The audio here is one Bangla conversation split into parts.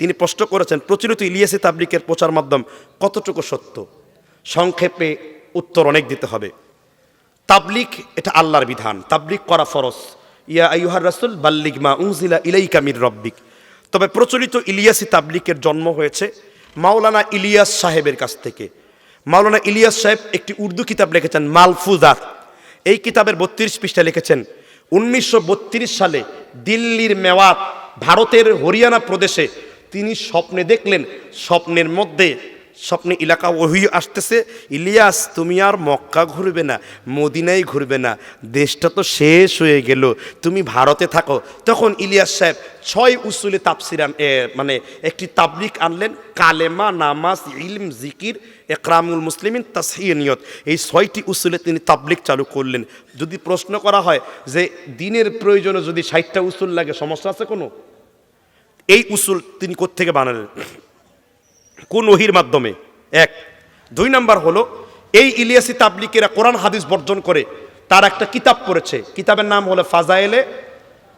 তিনি প্রশ্ন করেছেন, প্রচলিত ইলিয়াসি তাবলিকের প্রচার মাধ্যম কতটুকু সত্য? সংক্ষেপে উত্তর অনেক দিতে হবে। তাবলিক এটা আল্লাহর বিধান। তাবলিক করা ফরজ। ইয়া আইহার রাসুল বাল্লিক মা উনজিলা ইলাইকা মির রব্বিক। তবে প্রচলিত ইলিয়াসি তাবলিকের জন্ম হয়েছে মাওলানা ইলিয়াস সাহেবের কাছ থেকে। মাওলানা ইলিয়াস সাহেব একটি উর্দু কিতাব লিখেছেন, মালফুজাত। এই কিতাবের বত্রিশ পৃষ্ঠা লিখেছেন, উনিশশো বত্রিশ সালে দিল্লির মেওয়াত ভারতের হরিয়ানা প্রদেশে তিনি স্বপ্নে দেখলেন স্বপ্নের মধ্যে স্বপ্নে এলাকা ওহি আসতেছে ইলিয়াস তুমি আর মক্কা ঘুরবে না মদিনাই ঘুরবে না দেশটা তো শেষ হয়ে গেল তুমি ভারতে থাকো। তখন ইলিয়াস সাহেব ছয় উসুলে এ, মানে একটি তাবলিক আনলেন কালেমা নামাজ ইলম জিকির একরামুল মুসলিমিন তাসহিয়নিয়ত এই ছয়টি উসুলে তিনি তাবলিক চালু করলেন। যদি প্রশ্ন করা হয় যে দিনের প্রয়োজনে যদি ষাটটা উসুল লাগে সমস্যা আছে কোনো? এই উসুল তিনি কোত্থেকে বানালেন? কোন ওহির মাধ্যমে? এক। দুই নাম্বার হলো, এই ইলিয়াসি তাবলিকেরা কোরআন হাদিস বর্জন করে, তার একটা কিতাব পড়েছে। কিতাবের নাম হলো ফাজাইলে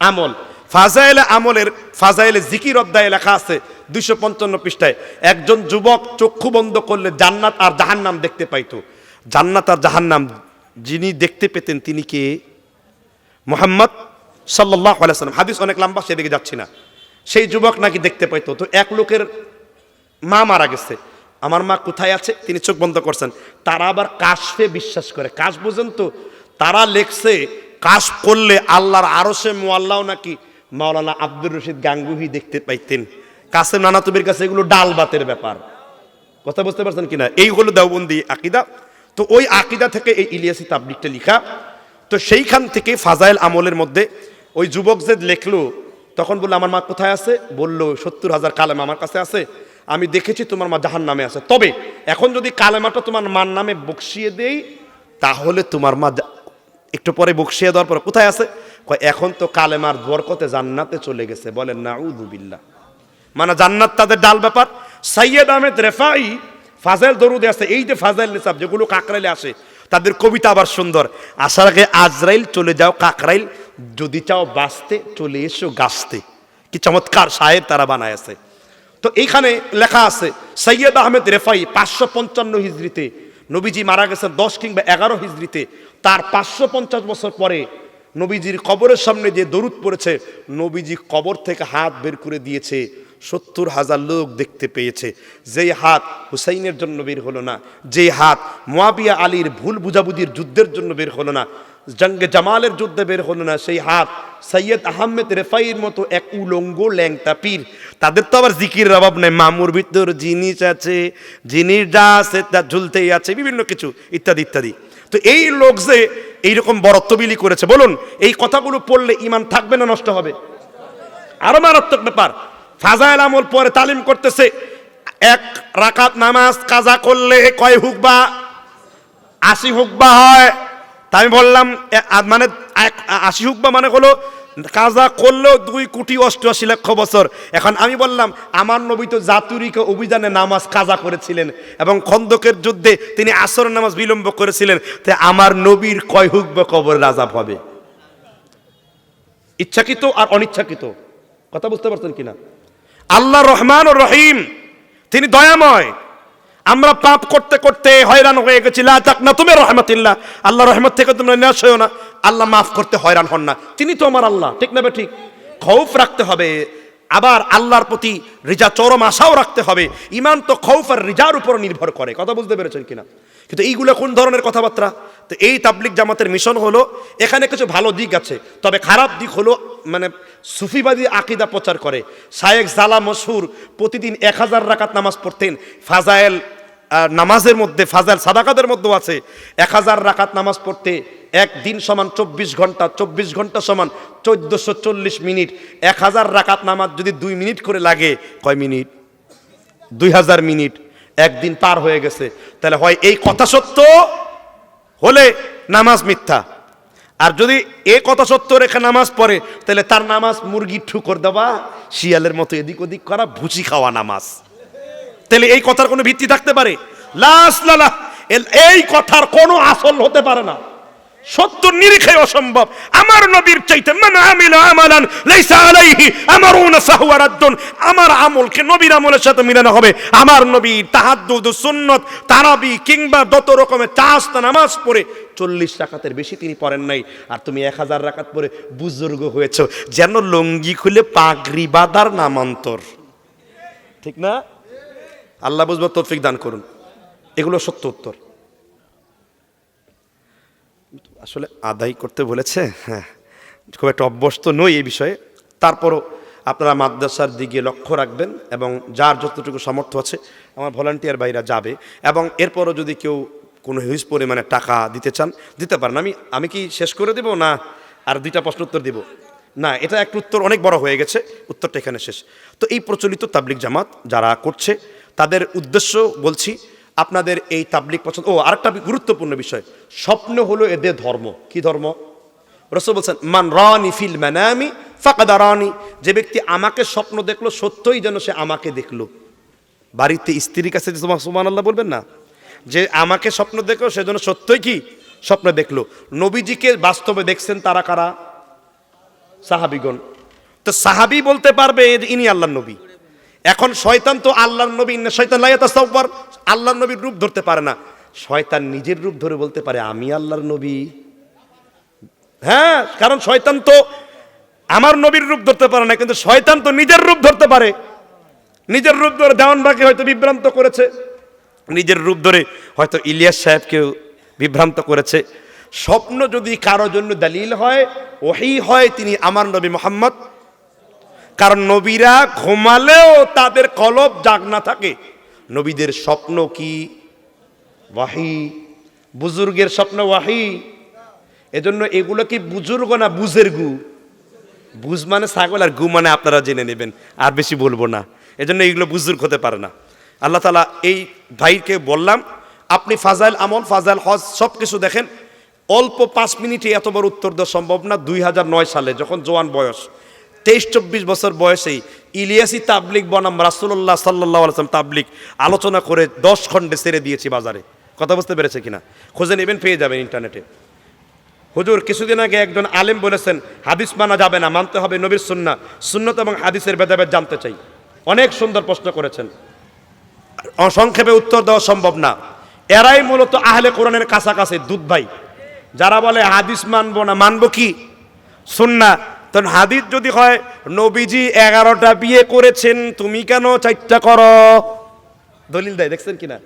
আমল। ফাজাইলে আমলের ফাজাইলে জিকির অধ্যায়ে লেখা আছে দুইশো পঞ্চান্ন পৃষ্ঠায়, একজন যুবক চক্ষু বন্ধ করলে জান্নাত আর জাহান্নাম দেখতে পাইতো। জান্নাত আর জাহান্নাম, যিনি দেখতে পেতেন তিনি কে? মোহাম্মদ সাল্লাহ আলাইসাল্লাম হাদিস অনেক লম্বা, সেদিকে যাচ্ছি না। সেই যুবক নাকি দেখতে পাইতো। তো এক লোকের মা মারা গেছে। আমার মা কোথায় আছে? তিনি চোখ বন্ধ করছেন। তারা আবার কাশফে বিশ্বাস করে। কাশ বুঝেন তো, তারা লেখছে, কাশ করলে আল্লাহর আরও সে মোয়াল্লাও নাকি মাওলানা আব্দুর রশিদ গাঙ্গুহি দেখতে পাইতেন। কাসেম নানা তুবির কাছে এগুলো ডাল বাতের ব্যাপার। কথা বুঝতে পারছেন কিনা? এই হলো দেওবন্দি আকিদা। তো ওই আকিদা থেকে এই ইলিয়াসি তাবলিকটা লিখা। তো সেইখান থেকে ফাজাইল আমলের মধ্যে ওই যুবক যে লেখলো তখন বলল, আমার মা কোথায় আছে? বলল, সত্তর হাজার কালেমা আমার কাছে আছে। আমি দেখেছি তোমার মা জাহান নামে আছে। তবে এখন যদি কালেমাটা তোমার মার নামে বকশিয়ে দেই, তাহলে তোমার মা একটু পরে বকশিয়ে দেওয়ার পরে কোথায় আছে? এখন তো কালেমার বরকতে জান্নাতে চলে গেছে। বলেন না উদুবিল্লা মানে জান্নাত তাদের ডাল ব্যাপার। সৈয়দ আহমেদ রেফাই ফাজেল দরুদে আছে। এই যে ফাজেল নিসাব, যেগুলো কাকরাইলে আসে, তাদের কবিতা আবার সুন্দর। আসার আগে আজরাইল চলে যাও কাকরাইল যদি চাও বাঁচতে, চলে এসো গাছতে। কি চমৎকার সাহেব তারা বানায় আছে। তো এইখানে লেখা আছে, সৈয়দ আহমেদ রেফাই পাঁচশো পঞ্চান্ন হিজড়িতে, নবীজি মারা গেছেন দশ কিংবা এগারো হিজড়িতে। তার পাঁচশো পঞ্চাশ বছর পরে নবীজির কবরের সামনে যে দরুদ পড়েছে, নবীজি কবর থেকে হাত বের করে দিয়েছে। সত্তর হাজার লোক দেখতে পেয়েছে। যেই হাত হুসাইনের জন্য বের হলো না, যেই হাত মোয়াবিয়া আলীর ভুল বুঝাবুঝির যুদ্ধের জন্য বের হলো না জঙ্গে জামালের যুদ্ধে বের হলো না সেই হাত। সৈয়দ আহমেদ রেফাইয়ের মতো এক উলঙ্গ ল্যাংটা পীর। তাদের তো আবার জিকির অভাব নেই। মামুর ভিতর জিনিস আছে, জিনিস যা আছে তা ঝুলতেই আছে, বিভিন্ন কিছু, ইত্যাদি ইত্যাদি। তো এই লোক যে এইরকম বরত্ববিলি করেছে, বলুন, এই কথাগুলো পড়লে ইমান থাকবে না নষ্ট হবে? আরও মারাত্মক ব্যাপার। ফাজাইল আমল পরে তালিম করতেছে, এক রাকাত নামাজ কাজা করলে কয় হুকবা? আশি হুকবা হয়। তাই আমি বললাম মানে আশি হুকবা মানে হলো, কাজা করলেও দুই কোটি অষ্টআশি লক্ষ বছর। এখন আমি বললাম, আমার নবী তো জাতুরিকা অভিযানে নামাজ কাজা করেছিলেন এবং খন্দকের যুদ্ধে তিনি আসর নামাজ বিলম্ব করেছিলেন। তাই আমার নবীর কয় হুকবা কবর রাজাব হবে? ইচ্ছাকৃত আর অনিচ্ছাকৃত? কথা বুঝতে পারছেন কিনা? আল্লাহ রহমান ও রহিম, তিনি দয়াময়। আমরা পাপ করতে করতে হয়রান হয়ে গেছি। না তুমি রহমতিল্লাহ। আল্লাহ রহমত থেকে তোমরা নিরাশ হয়েও না। আল্লাহ মাফ করতে হয়রান হন না। তিনি তো আমার আল্লাহ। ঠিক না ঠিক? খৌফ রাখতে হবে। আবার আল্লাহর প্রতি রিজা চরম আশাও রাখতে হবে। ইমান তো খৌফ আর রিজার উপর নির্ভর করে। কথা বুঝতে পেরেছেন কিনা? কিন্তু এইগুলো কোন ধরনের কথাবার্তা? তো এই তাবলিক জামাতের মিশন হলো, এখানে কিছু ভালো দিক আছে। তবে খারাপ দিক হলো মানে সুফিবাদী আকিদা প্রচার করে। শায়েক জালা মশহুর প্রতিদিন এক হাজার রাকাত নামাজ পড়তেন। ফাজায়েল নামাজের মধ্যে ফাজাইল সাদাকাদের মধ্যেও আছে। এক হাজার রাকাত নামাজ পড়তে এক দিন সমান চব্বিশ ঘণ্টা চব্বিশ ঘণ্টা সমান চোদ্দশো চল্লিশ মিনিট। এক হাজার রাকাত নামাজ যদি দুই মিনিট করে লাগে, কয় মিনিট? দুই হাজার মিনিট। একদিন পার হয়ে গেছে। তাহলে হয় এই কথা সত্য হলে নামাজ মিথ্যা। আর যদি এ কথা সত্য রেখে নামাজ পড়ে, তাহলে তার নামাজ মুরগির ঠুকর দেওয়া, শিয়ালের মতো এদিক ওদিক করা ভুচি খাওয়া নামাজ। তাহলে এই কথার কোনো ভিত্তি থাকতে পারে? লাস লালা এই কথার কোনো আসল হতে পারে না। সত্য নিরিখে অসম্ভব। আমার নবীর চাইতে আমিলা আমালান, লাইসা আলাইহি আমারুনা ফাহুয়া রাদ্দুন। আমার আমলকে নবীর আমলের সাথে মিলানো হবে। আমার নবী তাহাজ্জুদ সুন্নত, তারাবি কিংবা যত রকমের চাস্তা নামাজ পড়ে চল্লিশ রাকাতের বেশি তিনি পড়েন নাই। আর তুমি এক হাজার রাকাত পরে বুজুর্গ হয়েছ। যেন লঙ্গি খুলে পাগড়ি বাঁধার নামান্তর। ঠিক না? আল্লাহ বুঝবার তৌফিক দান করুন। এগুলো সত্য উত্তর। আসলে আদায় করতে বলেছে হ্যাঁ। খুব একটা অভ্যস্ত নই এই বিষয়ে। তারপরও আপনারা মাদ্রাসার দিকে লক্ষ্য রাখবেন এবং যার যতটুকু সামর্থ্য আছে, আমার ভলান্টিয়ার ভাইরা যাবে। এবং এরপরও যদি কেউ কোনো হিউজ পরিমাণে টাকা দিতে চান, দিতে পারেন। আমি আমি কি শেষ করে দেব না আর দুইটা প্রশ্ন উত্তর দিব? না, এটা একটা উত্তর অনেক বড় হয়ে গেছে, উত্তরটা এখানে শেষ। তো এই প্রচলিত তাবলিক জামাত যারা করছে তাদের উদ্দেশ্য বলছি, আপনাদের এই তাবলিক পছন্দ ও আরেকটা গুরুত্বপূর্ণ বিষয়, স্বপ্ন হলো এদের ধর্ম। কি ধর্ম? রসল বলছেন, মান রানি ফিল মানামি ফাকাদা রানি যে ব্যক্তি আমাকে স্বপ্ন দেখল, সত্যই যেন সে আমাকে দেখল। বাড়িতে স্ত্রীর কাছে তোমার সুমান আল্লাহ বলবেন না? যে আমাকে স্বপ্ন দেখল সেজন্য সত্যই কি? স্বপ্ন দেখল। নবীজিকে বাস্তবে দেখছেন তারা কারা? সাহাবিগণ। তো সাহাবি বলতে পারবে ইনি আল্লাহ নবী। এখন শয়তান তো আল্লাহর নবী শয়তান লাইয়াতাসাওয়ার আল্লাহর নবীর রূপ ধরতে পারে না। শয়তান নিজের রূপ ধরে বলতে পারে, আমি আল্লাহর নবী। হ্যাঁ কারণ শয়তান তো আমার নবীর রূপ ধরতে পারে না, কিন্তু শয়তান তো নিজের রূপ ধরতে পারে। নিজের রূপ ধরে দেওয়ানবাকে হয়তো বিভ্রান্ত করেছে। নিজের রূপ ধরে হয়তো ইলিয়াস সাহেবকেও বিভ্রান্ত করেছে। স্বপ্ন যদি কারও জন্য দলিল হয়, ওহি হয়, তিনি আমার নবী মোহাম্মদ। কারণ নবীরা ঘুমালেও তাদের কলব জাগ না থাকে। নবীদের স্বপ্ন কি? ওয়াহি। বুজুর্গের স্বপ্ন ওয়াহি। এজন্য এগুলো কি বুজুর্গ না বুজের গু? বুঝ মানে ছাগল আর গু মানে আপনারা জেনে নেবেন, আর বেশি বলব না। এজন্য এগুলো বুজুর্গ হতে পারে না। আল্লাহ তালা এই ভাইকে বললাম, আপনি ফাজাইল আমল, ফাজাইল হজ সব কিছু দেখেন, অল্প পাঁচ মিনিটে এত বড় উত্তর দেওয়া সম্ভব না, দুই হাজার নয় সালে, যখন জোয়ান বয়স। তেইশ চব্বিশ বছর বয়সেই ইলিয়াসি তাবলিক বনাম রাসুল্লাহ সাল্লাহ আলসালাম তাবলিক আলোচনা করে দশ খণ্ডে সেরে দিয়েছি বাজারে। কথা বুঝতে পেরেছে কিনা? খুঁজে নেবেন, পেয়ে যাবেন ইন্টারনেটে। হুজুর, কিছুদিন আগে একজন আলেম বলেছেন, হাদিস মানা যাবে না, মানতে হবে নবীর সুন্না সুন্নত এবং হাদিসের ভেদাভেদ জানতে চাই। অনেক সুন্দর প্রশ্ন করেছেন। সংক্ষেপে উত্তর দেওয়া সম্ভব না। এরাই মূলত আহলে কোরআনের কাছাকাছি, দুধ ভাই। যারা বলে হাদিস মানবো না, মানবো কি? সুন্না তখন হাদিস যদি হয়, নবীজি এগারোটা বিয়ে করেছেন, তুমি কেন চারটা করো? দলিল দেয়, দেখছেন কিনা?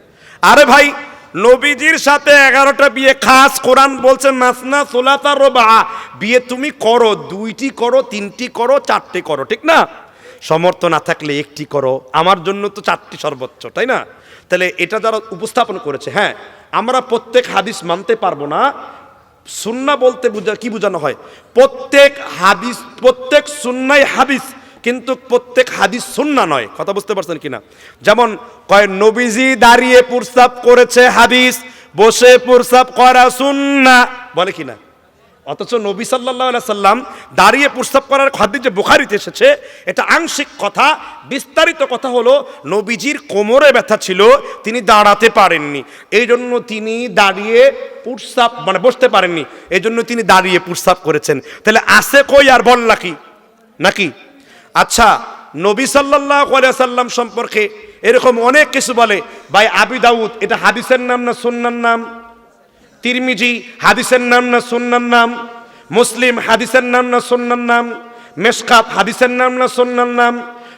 আরে ভাই, নবীজির সাথে এগারোটা বিয়ে, খাস কোরআন বলছে, মাসনা সোলাতা রোবা বিয়ে তুমি করো, দুইটি করো, তিনটি করো, চারটি করো, ঠিক না? সমর্থ না থাকলে একটি করো, আমার জন্য তো চারটি সর্বোচ্চ, তাই না? তাহলে এটা যারা উপস্থাপন করেছে হ্যাঁ আমরা প্রত্যেক হাদিস মানতে পারব না সুন্না বলতে বুঝা কি বোঝানো হয়? প্রত্যেক হাদিস, প্রত্যেক সুন্নাই হাদিস, কিন্তু প্রত্যেক হাদিস সুন্না নয়। কথা বুঝতে পারছেন কিনা? যেমন, কয়, নবীজি দাঁড়িয়ে প্রস্তাব করেছে হাদিস, বসে প্রস্তাব করা সুন্না। বলে কিনা? অথচ নবী সাল্লাহ সাল্লাম দাঁড়িয়ে প্রস্তাব করার হাদিস যে বুখারিতে এসেছে, এটা আংশিক কথা, বিস্তারিত কথা হলো নবীজির কোমরে ব্যথা ছিল, তিনি দাঁড়াতে পারেননি। এই জন্য তিনি দাঁড়িয়ে প্রস্তাব মানে বসতে পারেননি। এই জন্য তিনি দাঁড়িয়ে প্রস্তাব করেছেন। তাহলে আসে কই আর বল নাকি? নাকি? আচ্ছা নবী সাল্লাহ সাল্লাম সম্পর্কে এরকম অনেক কিছু বলে। ভাই আবি দাউদ, এটা হাদিসের নাম না সুন্নার নাম? তিরমিজি, হাদিসের নাম না সুন্নার নাম? মুসলিম, হাদিসের নাম না সুন্নার নাম? মেশকাত, হাদিসের নাম না সুন্নার নাম?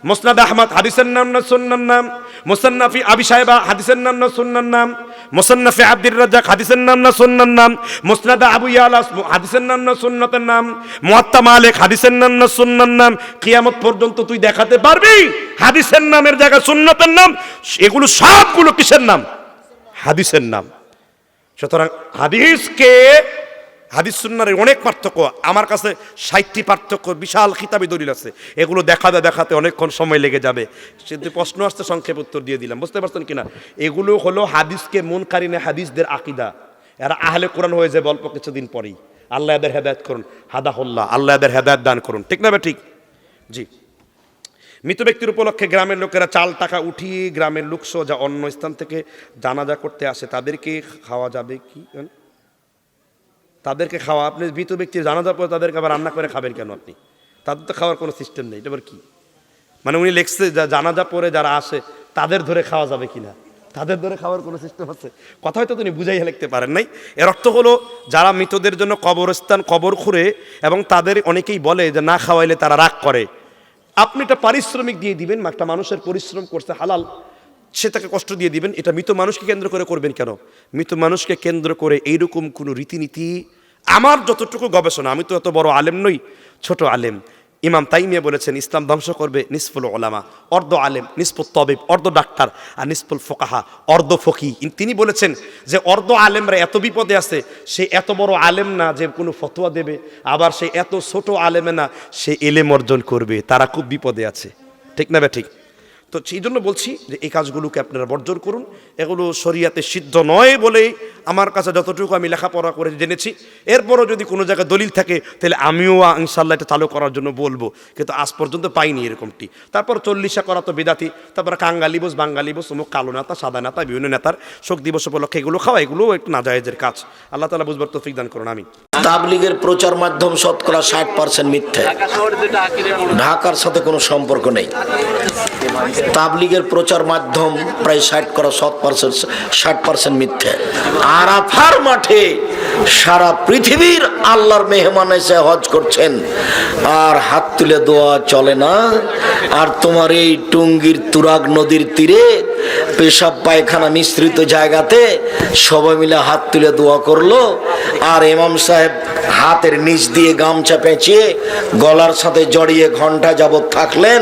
মুসনাদ আহমদ, হাদিসের নাম না সুন্নার নাম? মুসান্নাফি আবি সাহেবা হাদিসের নাম না সুন্নার নাম? মুসান্নাফি আব্দুর রাজ্জাক, হাদিসের নাম না সুন্নার নাম? মুসনাদ আবু ইয়ালাস হাদিসের নাম না সুন্নতের নাম? মুয়াত্তা মালিক, হাদিসের নাম না সুন্নার নাম? কিয়ামত পর্যন্ত তুই দেখাতে পারবি হাদিসের নামের জায়গায় সুন্নতের নাম? এগুলো সবগুলো কিসের নাম? হাদিসের নাম। সুতরাং হাদিসকে, হাদিস সুন্নারের অনেক পার্থক্য, আমার কাছে ষাটটি পার্থক্য বিশাল খিতাবি দলিল আছে। এগুলো দেখাতে দেখাতে অনেকক্ষণ সময় লেগে যাবে। কিন্তু প্রশ্ন আসতে সংক্ষেপ উত্তর দিয়ে দিলাম। বুঝতে পারছেন কিনা? এগুলো হলো হাদিসকে মন কারিনে হাদিসদের আকিদা। এরা আহলে কোরআন হয়ে যাবে অল্প কিছুদিন পরেই। আল্লাহ এদের হেদায়ত করুন। হাদাহুল্লাহ, আল্লাহ এদের হেদায়ত দান করুন। ঠিক না ঠিক? জি। মৃত ব্যক্তির উপলক্ষে গ্রামের লোকেরা চাল টাকা উঠিয়ে গ্রামের লোক যা অন্য স্থান থেকে জানাজা করতে আসে, তাদেরকে খাওয়া যাবে কি? তাদেরকে খাওয়া, আপনি মৃত ব্যক্তি জানাজার পরে তাদেরকে আবার রান্না করে খাবেন কেন আপনি? তাদের তো খাওয়ার কোনো সিস্টেম নেই এটা আবার কি? মানে উনি লেখছে যা জানাজা পরে যারা আসে, তাদের ধরে খাওয়া যাবে কিনা? তাদের ধরে খাওয়ার কোনো সিস্টেম আছে? কথা হয়তো তিনি বুঝাই লিখতে পারেন নাই। এর অর্থ হলো, যারা মৃতদের জন্য কবরস্থান, কবর খুঁড়ে, এবং তাদের অনেকেই বলে যে, না খাওয়াইলে তারা রাগ করে। আপনি এটা পারিশ্রমিক দিয়ে দিবেন একটা মানুষের পরিশ্রম করছে, হালাল, সে তাকে কষ্ট দিয়ে দিবেন, এটা মৃত মানুষকে কেন্দ্র করে করবেন কেন? মৃত মানুষকে কেন্দ্র করে এইরকম কোনো রীতিনীতি আমার যতটুকু গবেষণা, আমি তো এত বড় আলেম নই, ছোট আলেম। ইমাম তাইমিয়া বলেছেন, ইসলাম ধ্বংস করবে নিসফুল ওলামা অর্ধ আলেম, নিসফুল তবিব, অর্ধ ডাক্তার আর নিসফুল ফোকাহা, অর্ধ ফকি তিনি বলেছেন যে অর্ধ আলেমরা এত বিপদে আছে, সে এত বড় আলেম না যে কোনো ফতোয়া দেবে, আবার সে এত ছোট আলেমে না, সে এলেম অর্জন করবে, তারা খুব বিপদে আছে। ঠিক না বে ঠিক? তো সেই জন্য বলছি যে এই কাজগুলোকে আপনারা বর্জন করুন। এগুলো শরিয়াতে সিদ্ধ নয় বলেই আমার কাছে যতটুকু আমি লেখাপড়া করে জেনেছি। এরপরও যদি কোনো জায়গায় দলিল থাকে, তাহলে আমিও ইনশাল্লাহ এটা চালু করার জন্য বলব। কিন্তু আজ পর্যন্ত পাইনি এরকমটি। তারপর চল্লিশা করা তো বিদাতি। তারপর কাঙ্গালি বোস বাঙালি অমুক কালো নেতা, সাদা নেতা, বিভিন্ন নেতার শোক দিবস উপলক্ষে এগুলো খাওয়া, এগুলোও একটু নাজায়েজের কাজ। আল্লাহ তালা বুঝবার তৌফিক দান করুন আমি তাবলিগের প্রচার মাধ্যম শতকরা ষাট পার্সেন্ট মিথ্যে। ঢাকার সাথে কোনো সম্পর্ক নেই। তাবলিগের প্রচার মাধ্যম প্রায় ষাট করা, সাত পার্সেন্ট, ষাট পার্সেন্ট মিথ্যে। আরাফার মাঠে সারা পৃথিবীর আল্লাহর মেহমান এসে হজ করছেন। আর হাত তুলে দোয়া চলে না। আর তোমার এই টুঙ্গির তুরাগ নদীর তীরে পেশাব পায়খানা মিশ্রিত জায়গাতে সবাই মিলে হাত তুলে দোয়া করল। আর ইমাম সাহেব হাতের নিচ দিয়ে গামছা পেঁচিয়ে গলার সাথে জড়িয়ে ঘণ্টা যাবৎ থাকলেন।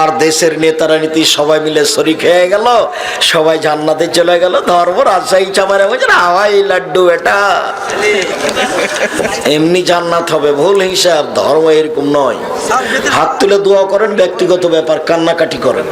আর দেশের নেতারা নীতি সবাই মিলে শরিক হয়ে গেল। সবাই জান্নাতে চলে গেল। ধর্ম রাজশাহী চামারে বলছেন হাওয়াই লাড্ডু এটা এমনি জান্নাত হবে, ভুল হিসাব, ধর্ম এরকম নয়। হাত তুলে দোয়া করেন, ব্যক্তিগত ব্যাপার, কান্নাকাটি করেন।